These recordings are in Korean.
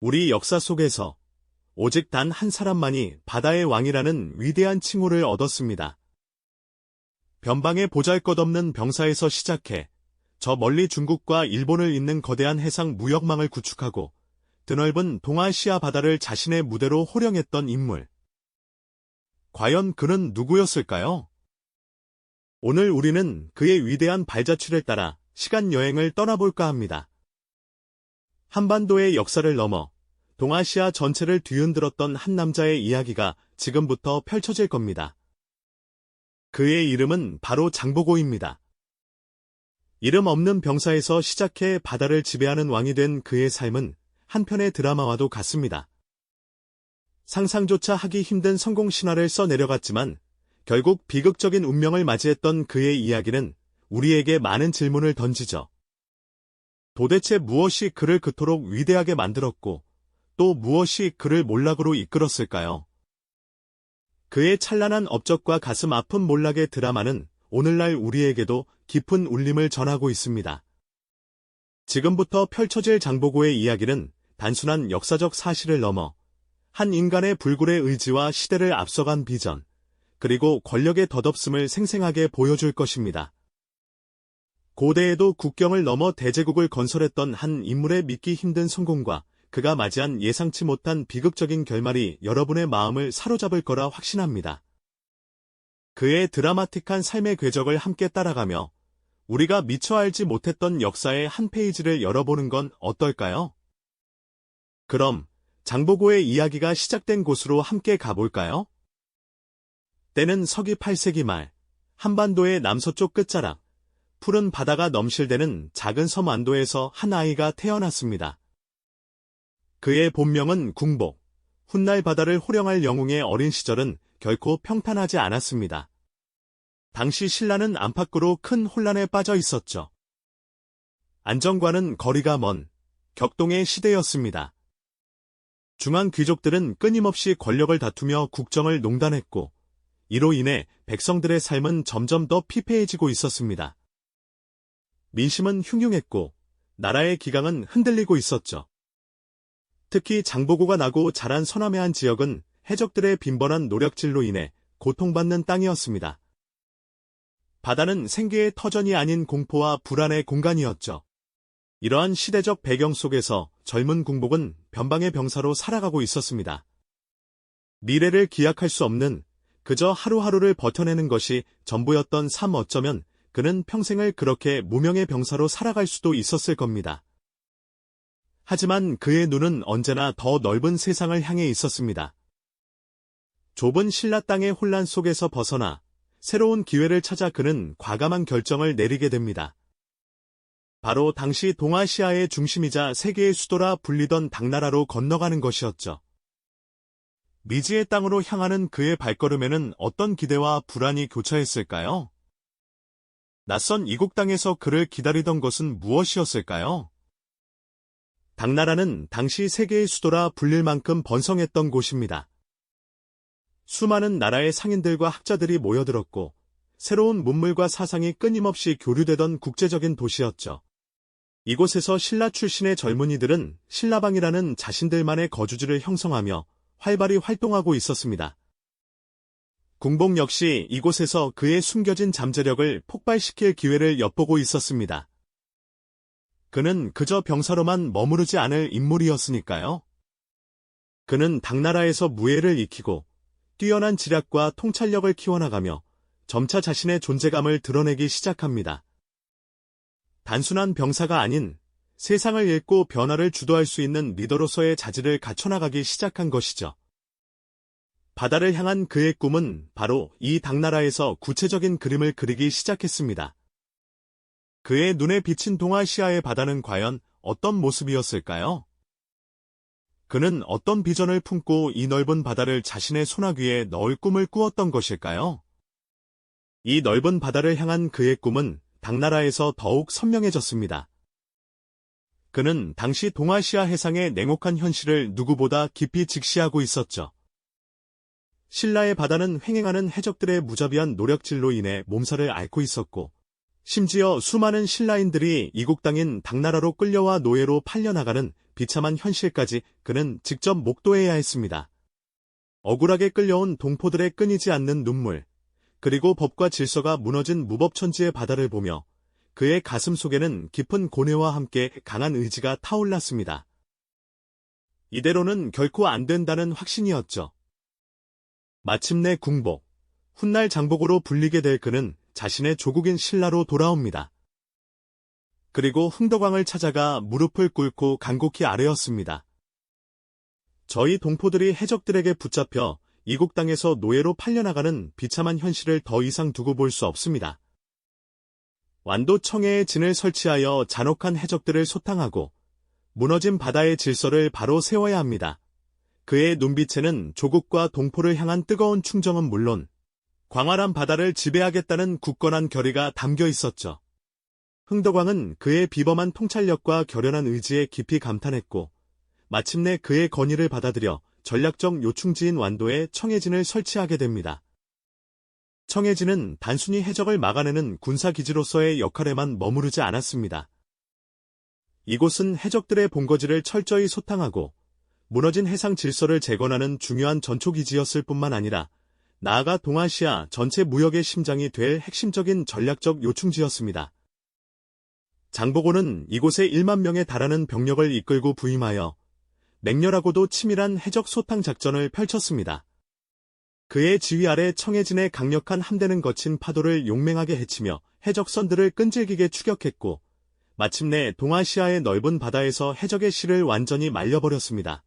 우리 역사 속에서 오직 단 한 사람만이 바다의 왕이라는 위대한 칭호를 얻었습니다. 변방의 보잘것없는 병사에서 시작해 저 멀리 중국과 일본을 잇는 거대한 해상 무역망을 구축하고 드넓은 동아시아 바다를 자신의 무대로 호령했던 인물. 과연 그는 누구였을까요? 오늘 우리는 그의 위대한 발자취를 따라 시간 여행을 떠나볼까 합니다. 한반도의 역사를 넘어 동아시아 전체를 뒤흔들었던 한 남자의 이야기가 지금부터 펼쳐질 겁니다. 그의 이름은 바로 장보고입니다. 이름 없는 병사에서 시작해 바다를 지배하는 왕이 된 그의 삶은 한편의 드라마와도 같습니다. 상상조차 하기 힘든 성공 신화를 써 내려갔지만 결국 비극적인 운명을 맞이했던 그의 이야기는 우리에게 많은 질문을 던지죠. 도대체 무엇이 그를 그토록 위대하게 만들었고 또 무엇이 그를 몰락으로 이끌었을까요? 그의 찬란한 업적과 가슴 아픈 몰락의 드라마는 오늘날 우리에게도 깊은 울림을 전하고 있습니다. 지금부터 펼쳐질 장보고의 이야기는 단순한 역사적 사실을 넘어 한 인간의 불굴의 의지와 시대를 앞서간 비전, 그리고 권력의 덧없음을 생생하게 보여줄 것입니다. 고대에도 국경을 넘어 대제국을 건설했던 한 인물의 믿기 힘든 성공과 그가 맞이한 예상치 못한 비극적인 결말이 여러분의 마음을 사로잡을 거라 확신합니다. 그의 드라마틱한 삶의 궤적을 함께 따라가며 우리가 미처 알지 못했던 역사의 한 페이지를 열어보는 건 어떨까요? 그럼 장보고의 이야기가 시작된 곳으로 함께 가볼까요? 때는 서기 8세기 말 한반도의 남서쪽 끝자락 푸른 바다가 넘실대는 작은 섬 안도에서 한 아이가 태어났습니다. 그의 본명은 궁복. 훗날 바다를 호령할 영웅의 어린 시절은 결코 평탄하지 않았습니다. 당시 신라는 안팎으로 큰 혼란에 빠져 있었죠. 안정과는 거리가 먼 격동의 시대였습니다. 중앙 귀족들은 끊임없이 권력을 다투며 국정을 농단했고 이로 인해 백성들의 삶은 점점 더 피폐해지고 있었습니다. 민심은 흉흉했고 나라의 기강은 흔들리고 있었죠. 특히 장보고가 나고 자란 서남의 한 지역은 해적들의 빈번한 노력질로 인해 고통받는 땅이었습니다. 바다는 생계의 터전이 아닌 공포와 불안의 공간이었죠. 이러한 시대적 배경 속에서 젊은 궁복은 변방의 병사로 살아가고 있었습니다. 미래를 기약할 수 없는 그저 하루하루를 버텨내는 것이 전부였던 삶 어쩌면 그는 평생을 그렇게 무명의 병사로 살아갈 수도 있었을 겁니다. 하지만 그의 눈은 언제나 더 넓은 세상을 향해 있었습니다. 좁은 신라 땅의 혼란 속에서 벗어나 새로운 기회를 찾아 그는 과감한 결정을 내리게 됩니다. 바로 당시 동아시아의 중심이자 세계의 수도라 불리던 당나라로 건너가는 것이었죠. 미지의 땅으로 향하는 그의 발걸음에는 어떤 기대와 불안이 교차했을까요? 낯선 이국 땅에서 그를 기다리던 것은 무엇이었을까요? 당나라는 당시 세계의 수도라 불릴 만큼 번성했던 곳입니다. 수많은 나라의 상인들과 학자들이 모여들었고 새로운 문물과 사상이 끊임없이 교류되던 국제적인 도시였죠. 이곳에서 신라 출신의 젊은이들은 신라방이라는 자신들만의 거주지를 형성하며 활발히 활동하고 있었습니다. 궁복 역시 이곳에서 그의 숨겨진 잠재력을 폭발시킬 기회를 엿보고 있었습니다. 그는 그저 병사로만 머무르지 않을 인물이었으니까요. 그는 당나라에서 무예를 익히고 뛰어난 지략과 통찰력을 키워나가며 점차 자신의 존재감을 드러내기 시작합니다. 단순한 병사가 아닌 세상을 읽고 변화를 주도할 수 있는 리더로서의 자질을 갖춰나가기 시작한 것이죠. 바다를 향한 그의 꿈은 바로 이 당나라에서 구체적인 그림을 그리기 시작했습니다. 그의 눈에 비친 동아시아의 바다는 과연 어떤 모습이었을까요? 그는 어떤 비전을 품고 이 넓은 바다를 자신의 소나귀에 넣을 꿈을 꾸었던 것일까요? 이 넓은 바다를 향한 그의 꿈은 당나라에서 더욱 선명해졌습니다. 그는 당시 동아시아 해상의 냉혹한 현실을 누구보다 깊이 직시하고 있었죠. 신라의 바다는 횡행하는 해적들의 무자비한 노력질로 인해 몸살을 앓고 있었고 심지어 수많은 신라인들이 이국 땅인 당나라로 끌려와 노예로 팔려나가는 비참한 현실까지 그는 직접 목도해야 했습니다. 억울하게 끌려온 동포들의 끊이지 않는 눈물, 그리고 법과 질서가 무너진 무법천지의 바다를 보며 그의 가슴 속에는 깊은 고뇌와 함께 강한 의지가 타올랐습니다. 이대로는 결코 안 된다는 확신이었죠. 마침내 궁복, 훗날 장복으로 불리게 될 그는 자신의 조국인 신라로 돌아옵니다. 그리고 흥덕왕을 찾아가 무릎을 꿇고 간곡히 아뢰었습니다. 저희 동포들이 해적들에게 붙잡혀 이국 땅에서 노예로 팔려나가는 비참한 현실을 더 이상 두고 볼 수 없습니다. 완도 청해에 진을 설치하여 잔혹한 해적들을 소탕하고 무너진 바다의 질서를 바로 세워야 합니다. 그의 눈빛에는 조국과 동포를 향한 뜨거운 충정은 물론 광활한 바다를 지배하겠다는 굳건한 결의가 담겨 있었죠. 흥덕왕은 그의 비범한 통찰력과 결연한 의지에 깊이 감탄했고 마침내 그의 건의를 받아들여 전략적 요충지인 완도에 청해진을 설치하게 됩니다. 청해진은 단순히 해적을 막아내는 군사기지로서의 역할에만 머무르지 않았습니다. 이곳은 해적들의 본거지를 철저히 소탕하고 무너진 해상 질서를 재건하는 중요한 전초기지였을 뿐만 아니라 나아가 동아시아 전체 무역의 심장이 될 핵심적인 전략적 요충지였습니다. 장보고는 이곳에 1만 명에 달하는 병력을 이끌고 부임하여 맹렬하고도 치밀한 해적 소탕 작전을 펼쳤습니다. 그의 지휘 아래 청해진의 강력한 함대는 거친 파도를 용맹하게 헤치며 해적선들을 끈질기게 추격했고 마침내 동아시아의 넓은 바다에서 해적의 실을 완전히 말려버렸습니다.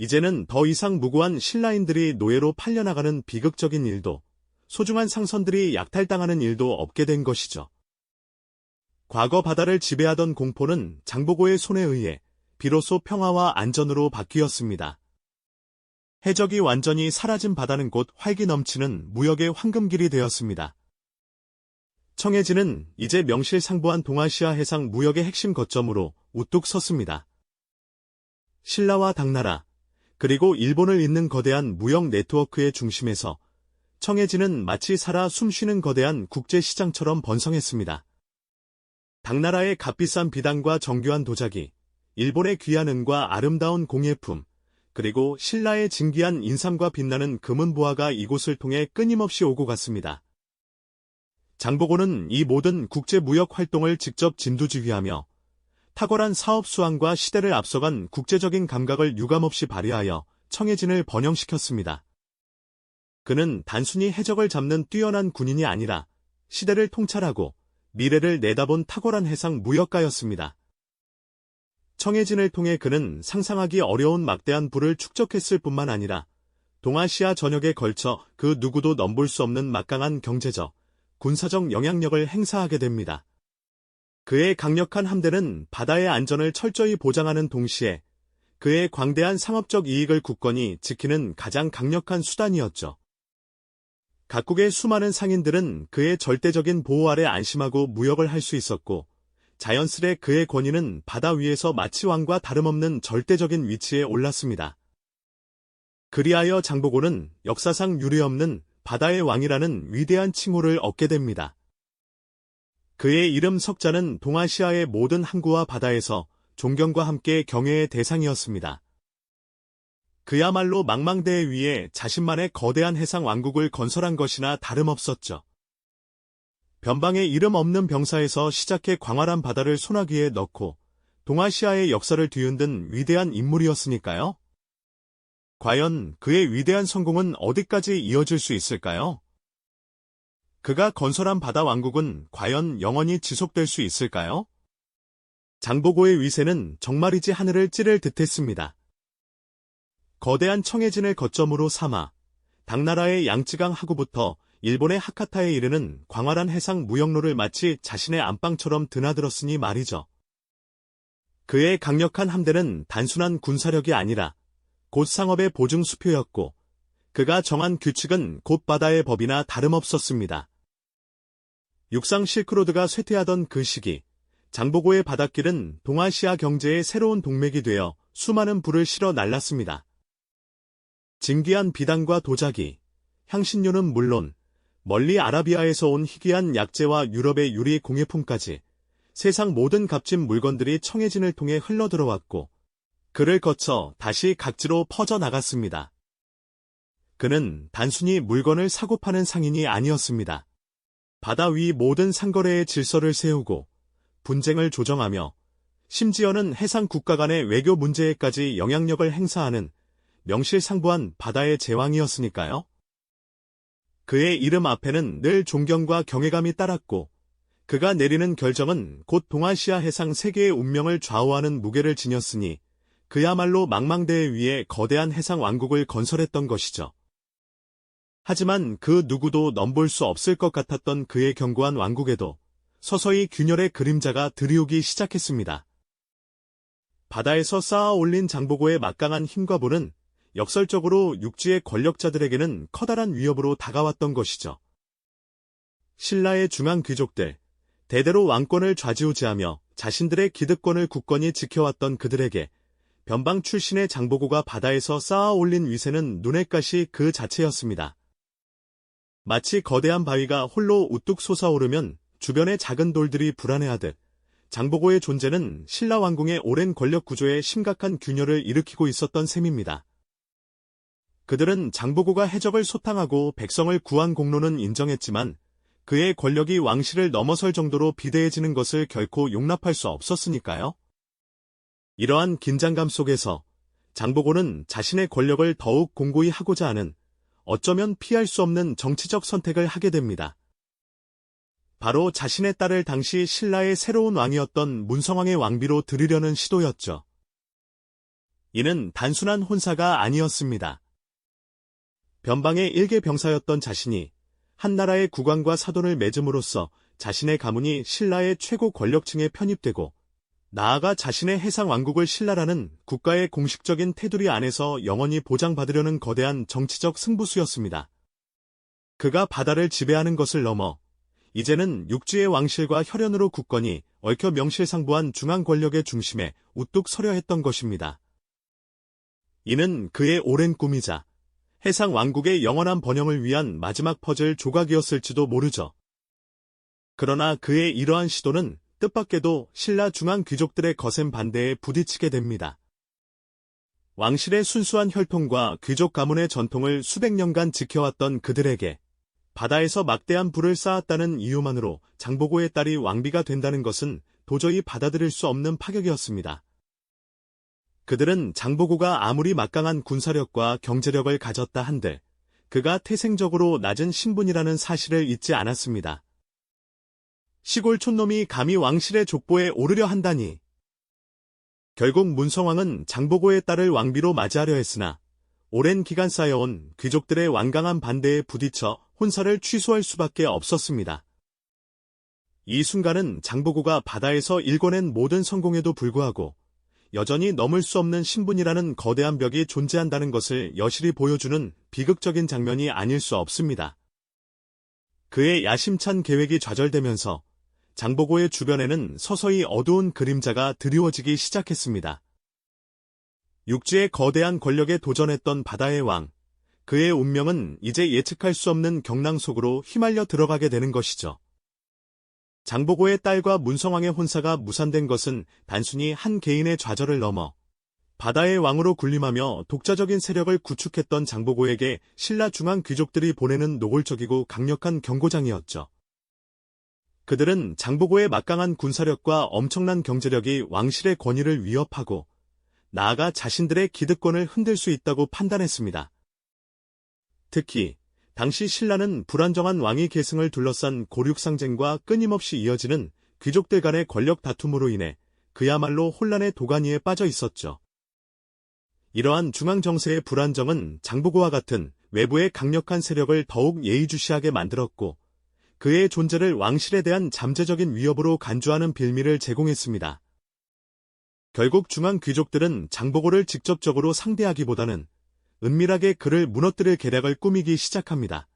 이제는 더 이상 무고한 신라인들이 노예로 팔려나가는 비극적인 일도 소중한 상선들이 약탈당하는 일도 없게 된 것이죠. 과거 바다를 지배하던 공포는 장보고의 손에 의해 비로소 평화와 안전으로 바뀌었습니다. 해적이 완전히 사라진 바다는 곧 활기 넘치는 무역의 황금길이 되었습니다. 청해진은 이제 명실상부한 동아시아 해상 무역의 핵심 거점으로 우뚝 섰습니다. 신라와 당나라, 그리고 일본을 잇는 거대한 무역 네트워크의 중심에서 청해진은 마치 살아 숨쉬는 거대한 국제시장처럼 번성했습니다. 당나라의 값비싼 비단과 정교한 도자기, 일본의 귀한 은과 아름다운 공예품, 그리고 신라의 진기한 인삼과 빛나는 금은 보화가 이곳을 통해 끊임없이 오고 갔습니다. 장보고는 이 모든 국제 무역 활동을 직접 진두지휘하며 탁월한 사업 수완과 시대를 앞서간 국제적인 감각을 유감없이 발휘하여 청해진을 번영시켰습니다. 그는 단순히 해적을 잡는 뛰어난 군인이 아니라 시대를 통찰하고 미래를 내다본 탁월한 해상 무역가였습니다. 청해진을 통해 그는 상상하기 어려운 막대한 부를 축적했을 뿐만 아니라 동아시아 전역에 걸쳐 그 누구도 넘볼 수 없는 막강한 경제적, 군사적 영향력을 행사하게 됩니다. 그의 강력한 함대는 바다의 안전을 철저히 보장하는 동시에 그의 광대한 상업적 이익을 굳건히 지키는 가장 강력한 수단이었죠. 각국의 수많은 상인들은 그의 절대적인 보호 아래 안심하고 무역을 할 수 있었고 자연스레 그의 권위는 바다 위에서 마치 왕과 다름없는 절대적인 위치에 올랐습니다. 그리하여 장보고는 역사상 유례없는 바다의 왕이라는 위대한 칭호를 얻게 됩니다. 그의 이름 석자는 동아시아의 모든 항구와 바다에서 존경과 함께 경외의 대상이었습니다. 그야말로 망망대해 위에 자신만의 거대한 해상 왕국을 건설한 것이나 다름없었죠. 변방의 이름 없는 병사에서 시작해 광활한 바다를 소나기에 넣고 동아시아의 역사를 뒤흔든 위대한 인물이었으니까요. 과연 그의 위대한 성공은 어디까지 이어질 수 있을까요? 그가 건설한 바다 왕국은 과연 영원히 지속될 수 있을까요? 장보고의 위세는 정말이지 하늘을 찌를 듯했습니다. 거대한 청해진을 거점으로 삼아 당나라의 양쯔강 하구부터 일본의 하카타에 이르는 광활한 해상 무역로를 마치 자신의 안방처럼 드나들었으니 말이죠. 그의 강력한 함대는 단순한 군사력이 아니라 곧 상업의 보증 수표였고 그가 정한 규칙은 곧 바다의 법이나 다름없었습니다. 육상 실크로드가 쇠퇴하던 그 시기 장보고의 바닷길은 동아시아 경제의 새로운 동맥이 되어 수많은 불을 실어 날랐습니다. 진기한 비단과 도자기, 향신료는 물론 멀리 아라비아에서 온 희귀한 약재와 유럽의 유리 공예품까지 세상 모든 값진 물건들이 청해진을 통해 흘러들어왔고 그를 거쳐 다시 각지로 퍼져나갔습니다. 그는 단순히 물건을 사고 파는 상인이 아니었습니다. 바다 위 모든 상거래의 질서를 세우고 분쟁을 조정하며 심지어는 해상 국가 간의 외교 문제에까지 영향력을 행사하는 명실상부한 바다의 제왕이었으니까요. 그의 이름 앞에는 늘 존경과 경외감이 따랐고 그가 내리는 결정은 곧 동아시아 해상 세계의 운명을 좌우하는 무게를 지녔으니 그야말로 망망대해 위에 거대한 해상 왕국을 건설했던 것이죠. 하지만 그 누구도 넘볼 수 없을 것 같았던 그의 견고한 왕국에도 서서히 균열의 그림자가 들이오기 시작했습니다. 바다에서 쌓아 올린 장보고의 막강한 힘과 부는 역설적으로 육지의 권력자들에게는 커다란 위협으로 다가왔던 것이죠. 신라의 중앙 귀족들, 대대로 왕권을 좌지우지하며 자신들의 기득권을 굳건히 지켜왔던 그들에게 변방 출신의 장보고가 바다에서 쌓아 올린 위세는 눈의 가시 그 자체였습니다. 마치 거대한 바위가 홀로 우뚝 솟아오르면 주변의 작은 돌들이 불안해하듯 장보고의 존재는 신라 왕궁의 오랜 권력 구조에 심각한 균열을 일으키고 있었던 셈입니다. 그들은 장보고가 해적을 소탕하고 백성을 구한 공로는 인정했지만 그의 권력이 왕실을 넘어설 정도로 비대해지는 것을 결코 용납할 수 없었으니까요. 이러한 긴장감 속에서 장보고는 자신의 권력을 더욱 공고히 하고자 하는 어쩌면 피할 수 없는 정치적 선택을 하게 됩니다. 바로 자신의 딸을 당시 신라의 새로운 왕이었던 문성왕의 왕비로 들이려는 시도였죠. 이는 단순한 혼사가 아니었습니다. 변방의 일개 병사였던 자신이 한 나라의 국왕과 사돈을 맺음으로써 자신의 가문이 신라의 최고 권력층에 편입되고 나아가 자신의 해상 왕국을 신라라는 국가의 공식적인 테두리 안에서 영원히 보장받으려는 거대한 정치적 승부수였습니다. 그가 바다를 지배하는 것을 넘어 이제는 육지의 왕실과 혈연으로 굳건히 얽혀 명실상부한 중앙 권력의 중심에 우뚝 서려 했던 것입니다. 이는 그의 오랜 꿈이자 해상 왕국의 영원한 번영을 위한 마지막 퍼즐 조각이었을지도 모르죠. 그러나 그의 이러한 시도는 뜻밖에도 신라 중앙 귀족들의 거센 반대에 부딪히게 됩니다. 왕실의 순수한 혈통과 귀족 가문의 전통을 수백 년간 지켜왔던 그들에게 바다에서 막대한 불을 쌓았다는 이유만으로 장보고의 딸이 왕비가 된다는 것은 도저히 받아들일 수 없는 파격이었습니다. 그들은 장보고가 아무리 막강한 군사력과 경제력을 가졌다 한들 그가 태생적으로 낮은 신분이라는 사실을 잊지 않았습니다. 시골 촌놈이 감히 왕실의 족보에 오르려 한다니. 결국 문성왕은 장보고의 딸을 왕비로 맞이하려 했으나 오랜 기간 쌓여온 귀족들의 완강한 반대에 부딪혀 혼사를 취소할 수밖에 없었습니다. 이 순간은 장보고가 바다에서 일궈낸 모든 성공에도 불구하고 여전히 넘을 수 없는 신분이라는 거대한 벽이 존재한다는 것을 여실히 보여주는 비극적인 장면이 아닐 수 없습니다. 그의 야심찬 계획이 좌절되면서 장보고의 주변에는 서서히 어두운 그림자가 드리워지기 시작했습니다. 육지의 거대한 권력에 도전했던 바다의 왕, 그의 운명은 이제 예측할 수 없는 경랑 속으로 휘말려 들어가게 되는 것이죠. 장보고의 딸과 문성왕의 혼사가 무산된 것은 단순히 한 개인의 좌절을 넘어 바다의 왕으로 군림하며 독자적인 세력을 구축했던 장보고에게 신라 중앙 귀족들이 보내는 노골적이고 강력한 경고장이었죠. 그들은 장보고의 막강한 군사력과 엄청난 경제력이 왕실의 권위를 위협하고 나아가 자신들의 기득권을 흔들 수 있다고 판단했습니다. 특히 당시 신라는 불안정한 왕위 계승을 둘러싼 고륙상쟁과 끊임없이 이어지는 귀족들 간의 권력 다툼으로 인해 그야말로 혼란의 도가니에 빠져 있었죠. 이러한 중앙 정세의 불안정은 장보고와 같은 외부의 강력한 세력을 더욱 예의주시하게 만들었고 그의 존재를 왕실에 대한 잠재적인 위협으로 간주하는 빌미를 제공했습니다. 결국 중앙 귀족들은 장보고를 직접적으로 상대하기보다는 은밀하게 그를 무너뜨릴 계략을 꾸미기 시작합니다.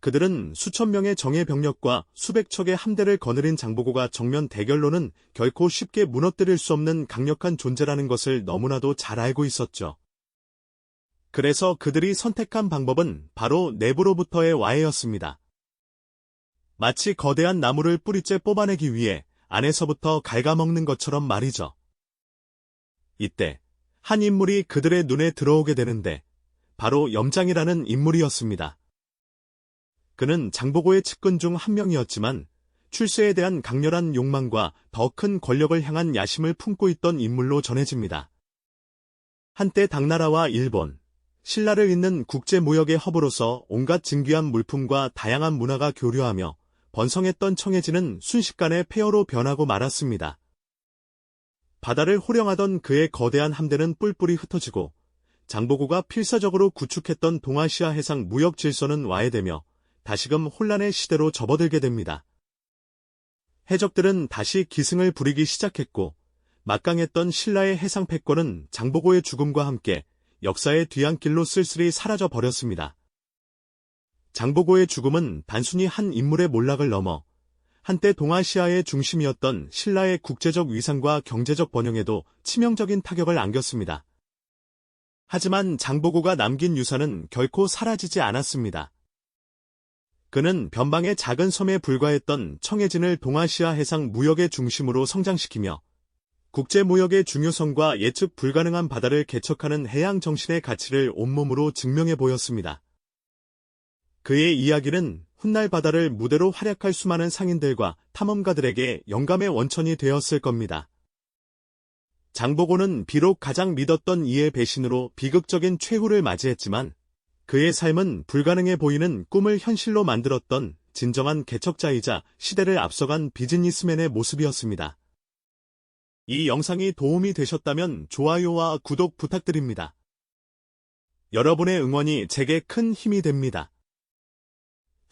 그들은 수천 명의 정예 병력과 수백 척의 함대를 거느린 장보고가 정면 대결로는 결코 쉽게 무너뜨릴 수 없는 강력한 존재라는 것을 너무나도 잘 알고 있었죠. 그래서 그들이 선택한 방법은 바로 내부로부터의 와해였습니다. 마치 거대한 나무를 뿌리째 뽑아내기 위해 안에서부터 갉아먹는 것처럼 말이죠. 이때 한 인물이 그들의 눈에 들어오게 되는데 바로 염장이라는 인물이었습니다. 그는 장보고의 측근 중 한 명이었지만 출세에 대한 강렬한 욕망과 더 큰 권력을 향한 야심을 품고 있던 인물로 전해집니다. 한때 당나라와 일본, 신라를 잇는 국제무역의 허브로서 온갖 진귀한 물품과 다양한 문화가 교류하며 번성했던 청해진은 순식간에 폐허로 변하고 말았습니다. 바다를 호령하던 그의 거대한 함대는 뿔뿔이 흩어지고 장보고가 필사적으로 구축했던 동아시아 해상 무역 질서는 와해되며 다시금 혼란의 시대로 접어들게 됩니다. 해적들은 다시 기승을 부리기 시작했고 막강했던 신라의 해상 패권은 장보고의 죽음과 함께 역사의 뒤안길로 쓸쓸히 사라져 버렸습니다. 장보고의 죽음은 단순히 한 인물의 몰락을 넘어 한때 동아시아의 중심이었던 신라의 국제적 위상과 경제적 번영에도 치명적인 타격을 안겼습니다. 하지만 장보고가 남긴 유산은 결코 사라지지 않았습니다. 그는 변방의 작은 섬에 불과했던 청해진을 동아시아 해상 무역의 중심으로 성장시키며 국제무역의 중요성과 예측 불가능한 바다를 개척하는 해양 정신의 가치를 온몸으로 증명해 보였습니다. 그의 이야기는 훗날 바다를 무대로 활약할 수많은 상인들과 탐험가들에게 영감의 원천이 되었을 겁니다. 장보고는 비록 가장 믿었던 이의 배신으로 비극적인 최후를 맞이했지만 그의 삶은 불가능해 보이는 꿈을 현실로 만들었던 진정한 개척자이자 시대를 앞서간 비즈니스맨의 모습이었습니다. 이 영상이 도움이 되셨다면 좋아요와 구독 부탁드립니다. 여러분의 응원이 제게 큰 힘이 됩니다.